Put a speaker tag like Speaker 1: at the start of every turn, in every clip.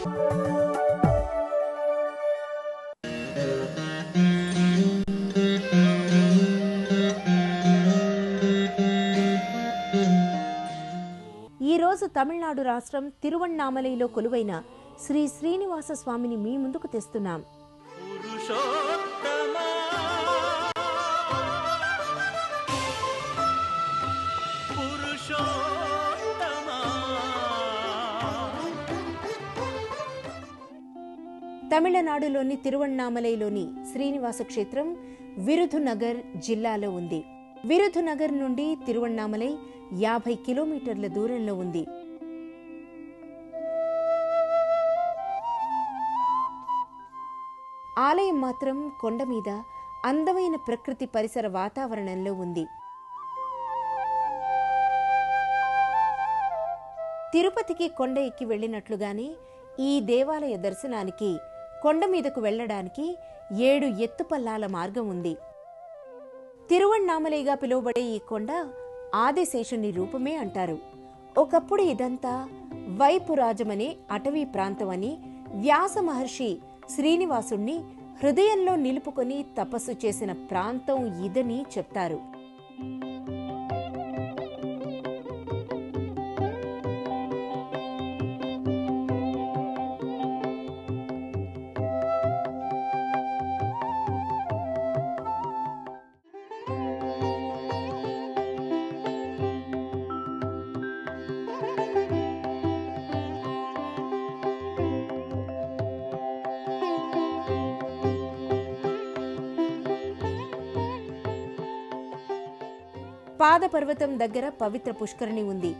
Speaker 1: ఈ రోజు తమిళనాడు రాష్ట్రం తిరువణ్ణామలైలో కొలువైన శ్రీ శ్రీనివాస స్వామిని మీ ముందుకు తెస్తున్నాం. తమిళనాడులోని తిరువణ్ణామలైలోని శ్రీనివాస క్షేత్రం విరుధునగర్ జిల్లాలో ఉంది. విరుధునగర్ నుండి తిరువణ్ణామలై యాభై కిలోమీటర్ల దూరంలో ఉంది. ఆలయం మాత్రం కొండ మీద అందమైన ప్రకృతి పరిసర వాతావరణంలో ఉంది. తిరుపతికి కొండ ఎక్కి వెళ్ళినట్లుగానే ఈ దేవాలయ దర్శనానికి కొండ మీదకు వెళ్ళడానికి ఏడు ఎత్తుపల్లాల మార్గం ఉంది. తిరువణ్ణామలైగా పిలువబడే ఈ కొండ ఆదిశేషుని రూపమే అంటారు. ఒకప్పుడు ఇదంతా వైపురాజమనే అటవీ ప్రాంతమని వ్యాస మహర్షి శ్రీనివాసుణ్ణి హృదయంలో నిలుపుకొని తపస్సు చేసిన ప్రాంతం ఇదని చెప్తారు. పాదపర్వతం దగ్గర పవిత్ర పుష్కరిణి ఉంది.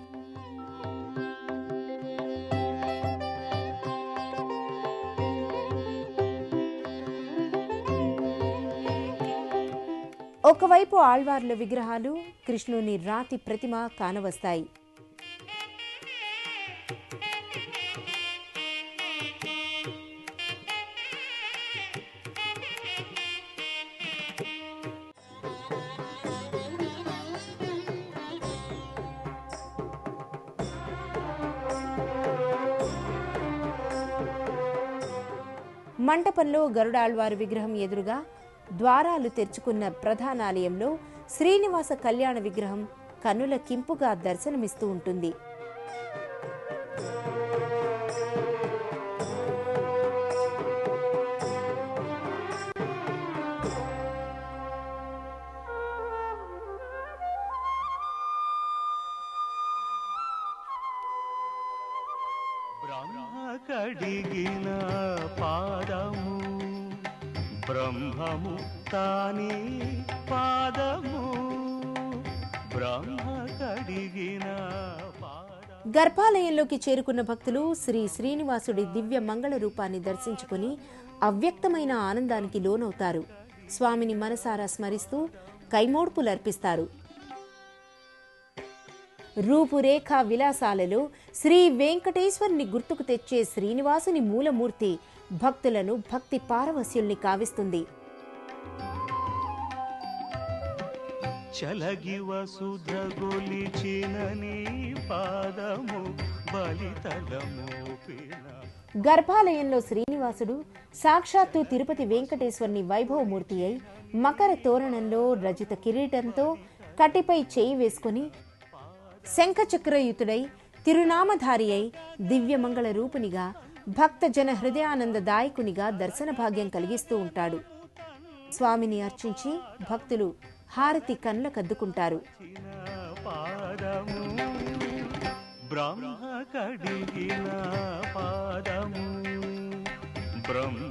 Speaker 1: ఒకవైపు ఆళ్వార్ల విగ్రహాలు కృష్ణుని రాతి ప్రతిమ కానవస్తాయి. మంటపంలో గరుడాళ్వారు విగ్రహం ఎదురుగా ద్వారాలు తెరుచుకున్న ప్రధానాలయంలో శ్రీనివాస కళ్యాణ విగ్రహం కన్నుల కింపుగా దర్శనమిస్తూ ఉంటుంది.
Speaker 2: కడిగిన పాదము బ్రహ్మము తాని పాదము బ్రహ్మ కడిగిన
Speaker 1: గర్భాలయంలోకి చేరుకున్న భక్తులు శ్రీ శ్రీనివాసుడి దివ్య మంగళ రూపాన్ని దర్శించుకుని అవ్యక్తమైన ఆనందానికి లోనవుతారు. స్వామిని మనసారా స్మరిస్తూ కైమోడ్పులర్పిస్తారు. రూపురేఖ విలాసాలలో శ్రీ వెంకటేశ్వరుని గుర్తుకు తెచ్చే శ్రీనివాసుని మూలమూర్తి భక్తులను భక్తి పారవస్యుల్ని కావిస్తుంది.
Speaker 2: చలగి వసుధ గొలిచిన నీ పాదము బలితలమోపిన
Speaker 1: గర్భాలయంలో శ్రీనివాసుడు సాక్షాత్తు తిరుపతి వెంకటేశ్వరుని వైభవమూర్తి అయి మకర తోరణంలో రజిత కిరీటంతో కటిపై చేయి వేసుకుని శంఖచక్రయుతుడై తిరునామధారి అయి దివ్యమంగళ రూపునిగా భక్తజన హృదయానందదాయకునిగా దర్శన భాగ్యం కలిగిస్తూ ఉంటాడు. స్వామిని అర్చించి భక్తులు హారతి కండ్ల
Speaker 2: పాదము బ్రహ్మ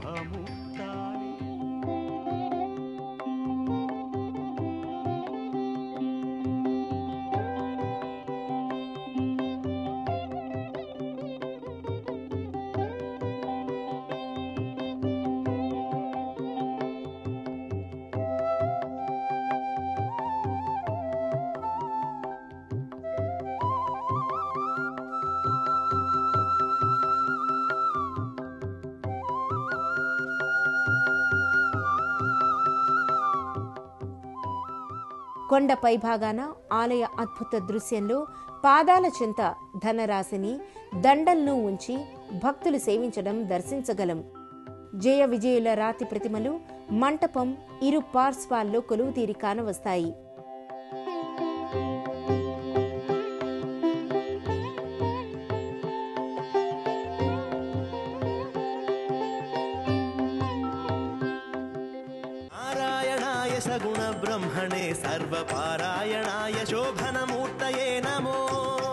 Speaker 1: కొండ పైభాగాన ఆలయ అద్భుత దృశ్యంలో పాదాల చెంత ధనరాశిని దండల్ను ఉంచి భక్తులు సేవించడం దర్శించగలం. జయ విజయుల రాతి ప్రతిమలు మంటపం ఇరు పార్శ్వాల్లో కొలువుతీరి కానవస్తాయి.
Speaker 3: सगुणब्रह्मणे सर्वपारायणाय शोभनमूर्तये नमो